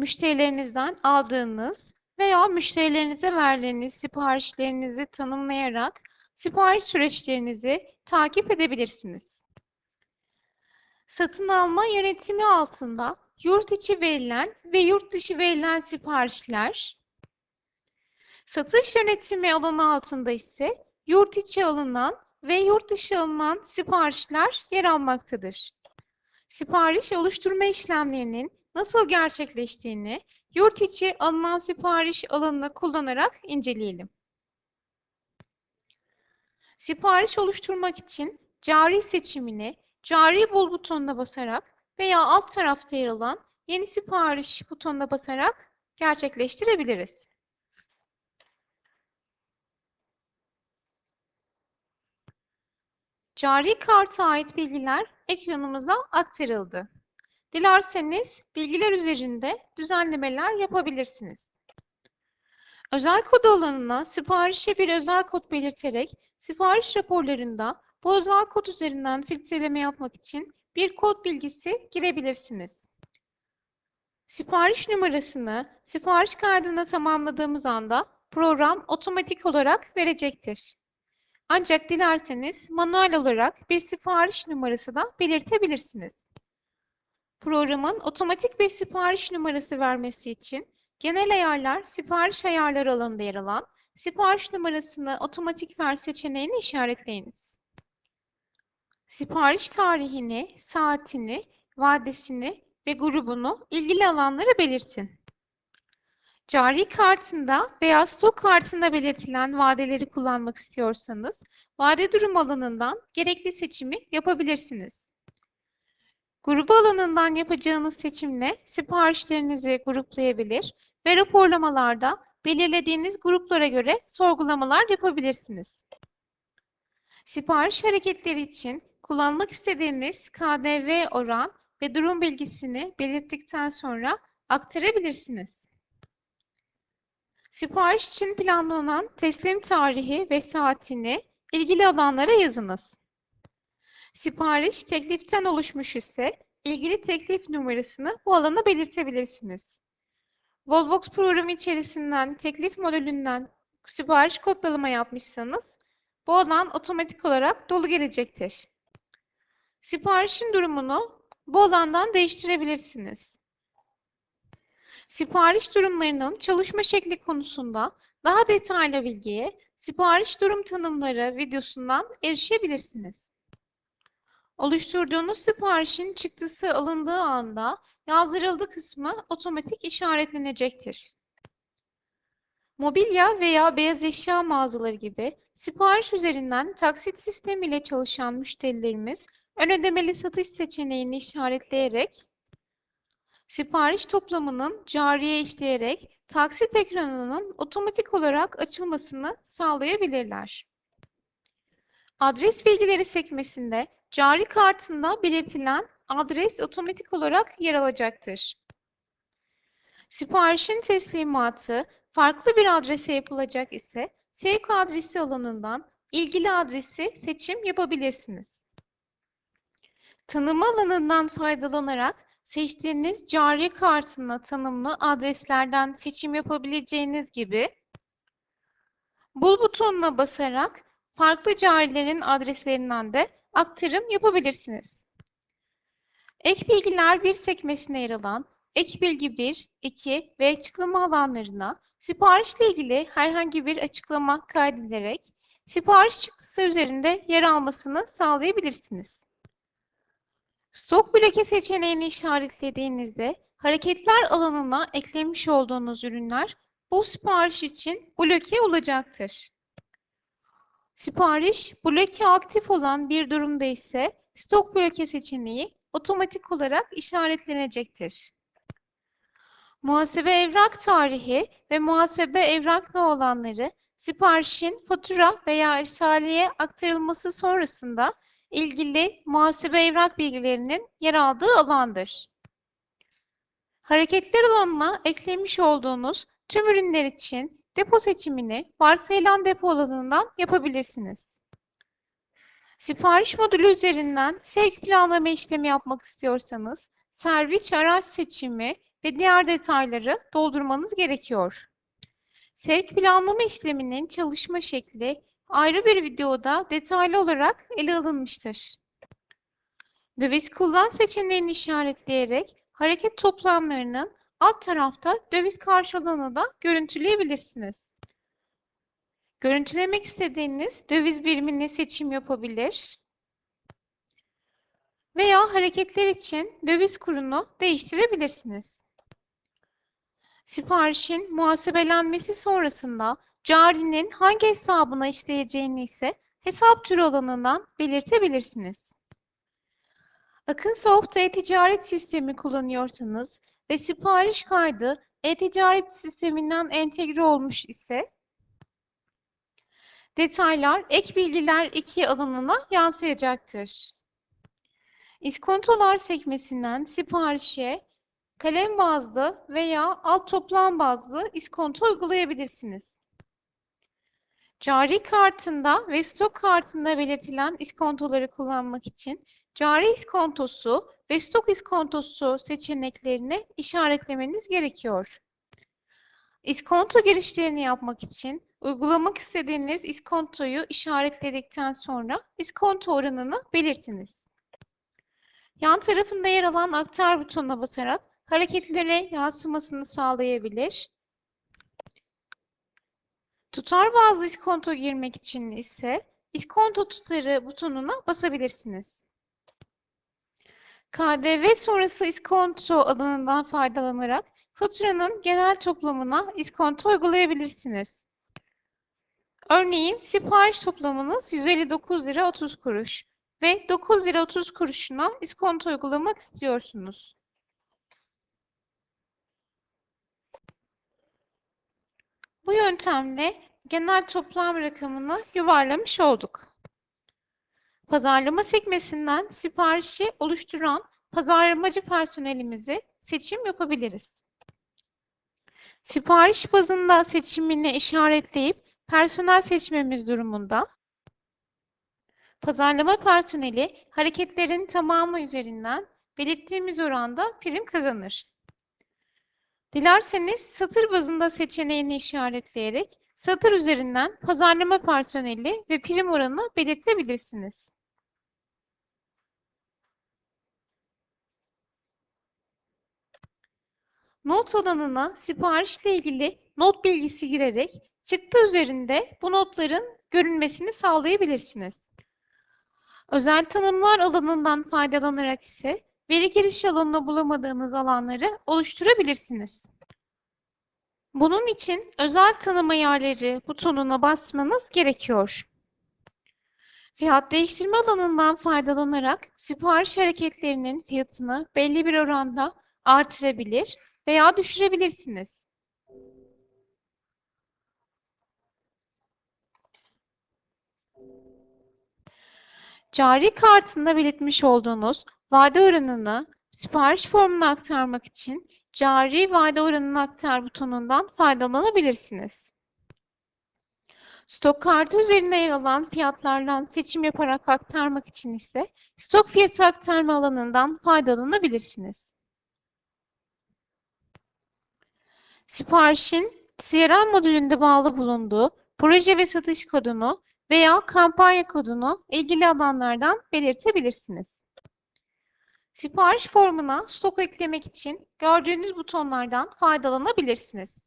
müşterilerinizden aldığınız veya müşterilerinize verdiğiniz siparişlerinizi tanımlayarak sipariş süreçlerinizi takip edebilirsiniz. Satın alma yönetimi altında yurt içi verilen ve yurt dışı verilen siparişler, satış yönetimi alanı altında ise yurt içi alınan ve yurt dışı alınan siparişler yer almaktadır. Sipariş oluşturma işlemlerinin nasıl gerçekleştiğini yurt içi alınan sipariş alanını kullanarak inceleyelim. Sipariş oluşturmak için cari seçimini cari bul butonuna basarak veya alt tarafta yer alan yeni sipariş butonuna basarak gerçekleştirebiliriz. Cari karta ait bilgiler ekranımıza aktarıldı. Dilerseniz bilgiler üzerinde düzenlemeler yapabilirsiniz. Özel kod alanına siparişe bir özel kod belirterek sipariş raporlarında bu özel kod üzerinden filtreleme yapmak için bir kod bilgisi girebilirsiniz. Sipariş numarasını sipariş kaydını tamamladığımız anda program otomatik olarak verecektir. Ancak dilerseniz manuel olarak bir sipariş numarası da belirtebilirsiniz. Programın otomatik bir sipariş numarası vermesi için genel ayarlar sipariş ayarları alanında yer alan sipariş numarasını otomatik ver seçeneğini işaretleyiniz. Sipariş tarihini, saatini, vadesini ve grubunu ilgili alanlara belirtin. Cari kartında veya stok kartında belirtilen vadeleri kullanmak istiyorsanız, vade durum alanından gerekli seçimi yapabilirsiniz. Grubu alanından yapacağınız seçimle siparişlerinizi gruplayabilir ve raporlamalarda belirlediğiniz gruplara göre sorgulamalar yapabilirsiniz. Sipariş hareketleri için kullanmak istediğiniz KDV oran ve durum bilgisini belirttikten sonra aktarabilirsiniz. Sipariş için planlanan teslim tarihi ve saatini ilgili alanlara yazınız. Sipariş tekliften oluşmuş ise ilgili teklif numarasını bu alana belirtebilirsiniz. Volvox programı içerisinden teklif modülünden sipariş kopyalama yapmışsanız bu alan otomatik olarak dolu gelecektir. Siparişin durumunu bu alandan değiştirebilirsiniz. Sipariş durumlarının çalışma şekli konusunda daha detaylı bilgiye sipariş durum tanımları videosundan erişebilirsiniz. Oluşturduğunuz siparişin çıktısı alındığı anda yazdırıldı kısmı otomatik işaretlenecektir. Mobilya veya beyaz eşya mağazaları gibi sipariş üzerinden taksit sistemiyle çalışan müşterilerimiz ön ödemeli satış seçeneğini işaretleyerek sipariş toplamının cariye işleyerek taksit ekranının otomatik olarak açılmasını sağlayabilirler. Adres bilgileri sekmesinde cari kartında belirtilen adres otomatik olarak yer alacaktır. Siparişin teslimatı farklı bir adrese yapılacak ise sevk adresi alanından ilgili adresi seçim yapabilirsiniz. Tanıma alanından faydalanarak seçtiğiniz cari kartına tanımlı adreslerden seçim yapabileceğiniz gibi bul butonuna basarak farklı carilerin adreslerinden de aktarım yapabilirsiniz. Ek bilgiler bir sekmesine yer alan ek bilgi 1, 2 ve açıklama alanlarına siparişle ilgili herhangi bir açıklama kaydederek sipariş çıktısı üzerinde yer almasını sağlayabilirsiniz. Stok bloke seçeneğini işaretlediğinizde hareketler alanına eklemiş olduğunuz ürünler bu sipariş için bloke olacaktır. Sipariş bloke aktif olan bir durumda ise stok bloke seçeneği otomatik olarak işaretlenecektir. Muhasebe evrak tarihi ve muhasebe evraklı olanları siparişin fatura veya irsaliye aktarılması sonrasında ilgili muhasebe evrak bilgilerinin yer aldığı alandır. Hareketler alanına eklemiş olduğunuz tüm ürünler için depo seçimini varsayılan depo alanından yapabilirsiniz. Sipariş modülü üzerinden sevk planlama işlemi yapmak istiyorsanız servis araç seçimi ve diğer detayları doldurmanız gerekiyor. Sevk planlama işleminin çalışma şekli ayrı bir videoda detaylı olarak ele alınmıştır. Döviz kullan seçeneğini işaretleyerek hareket toplamlarının alt tarafta döviz karşılığını da görüntüleyebilirsiniz. Görüntülemek istediğiniz döviz birimini seçim yapabilir veya hareketler için döviz kurunu değiştirebilirsiniz. Siparişin muhasebelenmesi sonrasında carinin hangi hesabına işleyeceğini ise hesap türü alanından belirtebilirsiniz. Akınsoft e-ticaret sistemi kullanıyorsanız ve sipariş kaydı e-ticaret sisteminden entegre olmuş ise detaylar ek bilgiler 2 alanına yansıyacaktır. İskontolar sekmesinden siparişe kalem bazlı veya alt toplam bazlı iskonto uygulayabilirsiniz. Cari kartında ve stok kartında belirtilen iskontoları kullanmak için cari iskontosu ve stok iskontosu seçeneklerini işaretlemeniz gerekiyor. İskonto girişlerini yapmak için uygulamak istediğiniz iskontoyu işaretledikten sonra iskonto oranını belirtiniz. Yan tarafında yer alan aktar butonuna basarak hareketlere yansımasını sağlayabilir. Tutar bazlı iskonto girmek için ise iskonto tutarı butonuna basabilirsiniz. KDV sonrası iskonto alanından faydalanarak faturanın genel toplamına iskonto uygulayabilirsiniz. Örneğin sipariş toplamınız 159 lira 30 kuruş ve 9 lira 30 kuruşuna iskonto uygulamak istiyorsunuz. Bu yöntemle genel toplam rakamını yuvarlamış olduk. Pazarlama sekmesinden siparişi oluşturan pazarlamacı personelimizi seçim yapabiliriz. Sipariş bazında seçimini işaretleyip personel seçmemiz durumunda pazarlama personeli hareketlerin tamamı üzerinden belirttiğimiz oranda prim kazanır. Dilerseniz satır bazında seçeneğini işaretleyerek satır üzerinden pazarlama personeli ve prim oranı belirtebilirsiniz. Not alanına siparişle ilgili not bilgisi girerek çıktı üzerinde bu notların görünmesini sağlayabilirsiniz. Özel tanımlar alanından faydalanarak ise veri giriş alanında bulamadığınız alanları oluşturabilirsiniz. Bunun için özel tanım ayarları butonuna basmanız gerekiyor. Fiyat değiştirme alanından faydalanarak sipariş hareketlerinin fiyatını belli bir oranda artırabilir veya düşürebilirsiniz. Cari kartında belirtmiş olduğunuz vade oranını sipariş formuna aktarmak için cari vade oranını aktar butonundan faydalanabilirsiniz. Stok kartı üzerinde yer alan fiyatlardan seçim yaparak aktarmak için ise stok fiyatı aktarma alanından faydalanabilirsiniz. Siparişin CRM modülünde bağlı bulunduğu proje ve satış kodunu veya kampanya kodunu ilgili alanlardan belirtebilirsiniz. Sipariş formuna stok eklemek için gördüğünüz butonlardan faydalanabilirsiniz.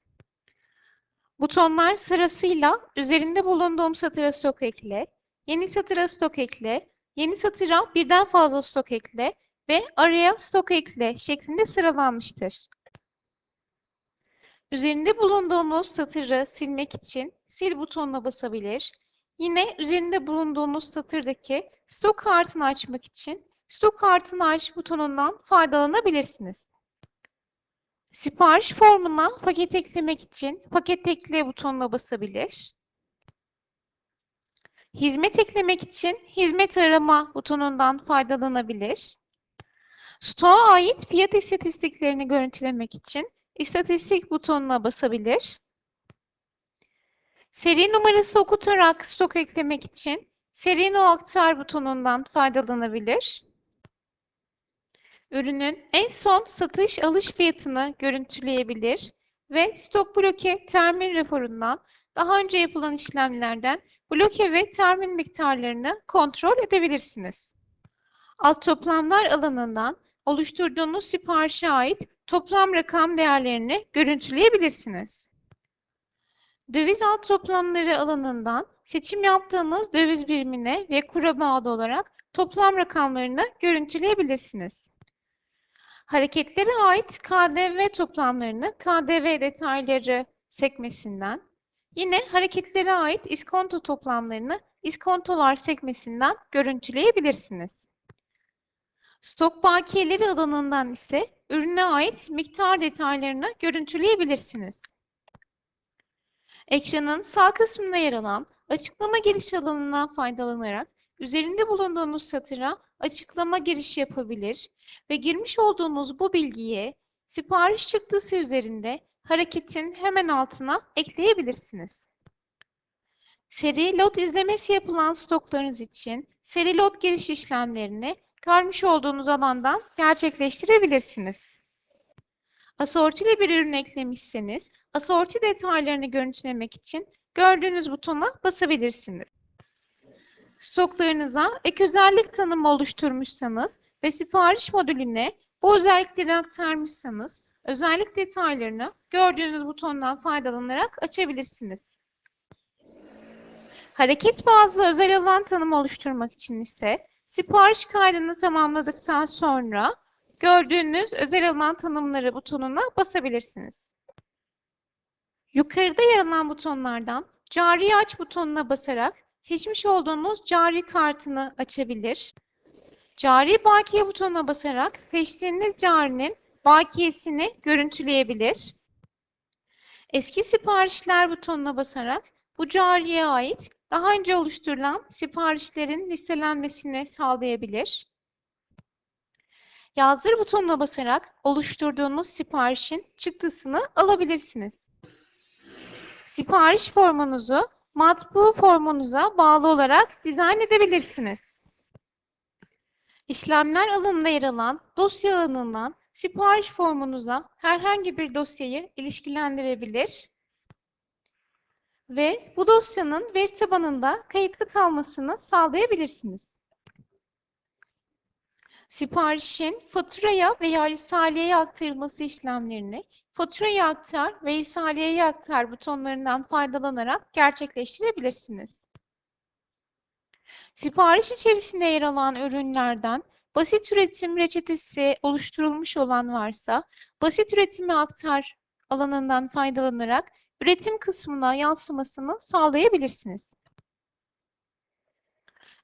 Butonlar sırasıyla üzerinde bulunduğum satıra stok ekle, yeni satıra stok ekle, yeni satıra birden fazla stok ekle ve araya stok ekle şeklinde sıralanmıştır. Üzerinde bulunduğunuz satırı silmek için sil butonuna basabilir. Yine üzerinde bulunduğunuz satırdaki stok kartını açmak için stok kartını aç butonundan faydalanabilirsiniz. Sipariş formuna paket eklemek için paket ekle butonuna basabilir. Hizmet eklemek için hizmet arama butonundan faydalanabilir. Stoğa ait fiyat istatistiklerini görüntülemek için istatistik butonuna basabilir. Seri numarası okutarak stok eklemek için seri no aktar butonundan faydalanabilir. ürünün en son satış alış fiyatını görüntüleyebilir ve stok bloke termin raporundan daha önce yapılan işlemlerden bloke ve termin miktarlarını kontrol edebilirsiniz. Alt toplamlar alanından oluşturduğunuz siparişe ait toplam rakam değerlerini görüntüleyebilirsiniz. Döviz alt toplamları alanından seçim yaptığınız döviz birimine ve kura bağlı olarak toplam rakamlarını görüntüleyebilirsiniz. Hareketlere ait KDV toplamlarını KDV detayları sekmesinden, yine hareketlere ait iskonto toplamlarını iskontolar sekmesinden görüntüleyebilirsiniz. Stok bakiyeleri alanından ise ürüne ait miktar detaylarını görüntüleyebilirsiniz. Ekranın sağ kısmında yer alan açıklama giriş alanından faydalanarak üzerinde bulunduğunuz satıra açıklama girişi yapabilir ve girmiş olduğunuz bu bilgiyi sipariş çıktısı üzerinde hareketin hemen altına ekleyebilirsiniz. Seri lot izlemesi yapılan stoklarınız için seri lot giriş işlemlerini görmüş olduğunuz alandan gerçekleştirebilirsiniz. Asortili bir ürün eklemişseniz asorti detaylarını görüntülemek için gördüğünüz butona basabilirsiniz. Stoklarınıza ek özellik tanımı oluşturmuşsanız ve sipariş modülüne bu özellikleri aktarmışsanız özellik detaylarını gördüğünüz butondan faydalanarak açabilirsiniz. Hareket bazlı özel alan tanımı oluşturmak için ise sipariş kaydını tamamladıktan sonra gördüğünüz özel alan tanımları butonuna basabilirsiniz. Yukarıda yer alan butonlardan Cari aç butonuna basarak seçmiş olduğunuz cari kartını açabilir. Cari bakiye butonuna basarak seçtiğiniz carinin bakiyesini görüntüleyebilir. Eski siparişler butonuna basarak bu cariye ait daha önce oluşturulan siparişlerin listelenmesini sağlayabilir. Yazdır butonuna basarak oluşturduğunuz siparişin çıktısını alabilirsiniz. Sipariş formunuzu matbu formunuza bağlı olarak dizayn edebilirsiniz. İşlemler alanında yer alan dosya alanından sipariş formunuza herhangi bir dosyayı ilişkilendirebilir ve bu dosyanın veri tabanında kayıtlı kalmasını sağlayabilirsiniz. Siparişin faturaya veya risaleye aktarılması işlemlerini faturayı aktar ve risaleyi aktar butonlarından faydalanarak gerçekleştirebilirsiniz. Sipariş içerisinde yer alan ürünlerden basit üretim reçetesi oluşturulmuş olan varsa basit üretimi aktar alanından faydalanarak üretim kısmına yansımasını sağlayabilirsiniz.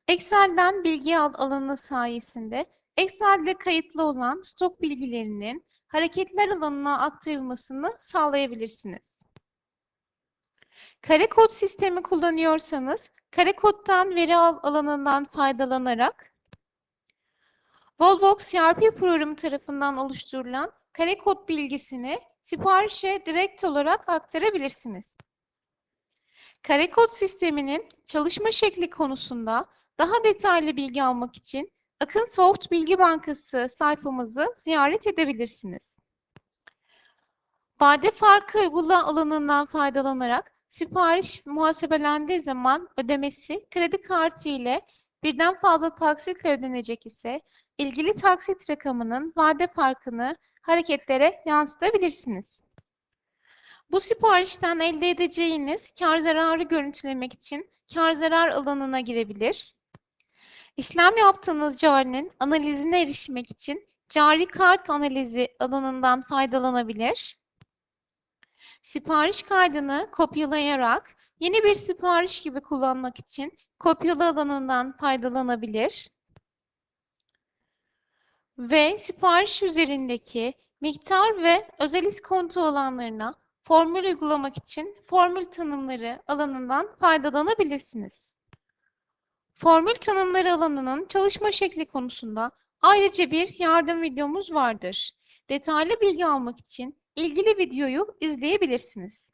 Excel'den bilgi al alanı sayesinde Excel'de kayıtlı olan stok bilgilerinin hareketler alanına aktarılmasını sağlayabilirsiniz. Kare kod sistemi kullanıyorsanız kare koddan veri al alanından faydalanarak Volvox ERP programı tarafından oluşturulan kare kod bilgisini siparişe direkt olarak aktarabilirsiniz. Kare kod sisteminin çalışma şekli konusunda daha detaylı bilgi almak için Akın Soft Bilgi Bankası sayfamızı ziyaret edebilirsiniz. Vade farkı uygula alanından faydalanarak sipariş muhasebelendiği zaman ödemesi kredi kartı ile birden fazla taksitle ödenecek ise ilgili taksit rakamının vade farkını hareketlere yansıtabilirsiniz. Bu siparişten elde edeceğiniz kar zararı görüntülemek için kar zarar alanına girebilir. İşlem yaptığınız carinin analizine erişmek için cari kart analizi alanından faydalanabilir. Sipariş kaydını kopyalayarak yeni bir sipariş gibi kullanmak için kopyala alanından faydalanabilir. Ve sipariş üzerindeki miktar ve özel iskonto alanlarına formül uygulamak için formül tanımları alanından faydalanabilirsiniz. Formül tanımları alanının çalışma şekli konusunda ayrıca bir yardım videomuz vardır. Detaylı bilgi almak için ilgili videoyu izleyebilirsiniz.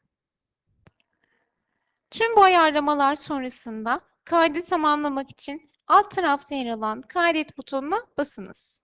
Tüm bu ayarlamalar sonrasında kaydı tamamlamak için alt tarafta yer alan kaydet butonuna basınız.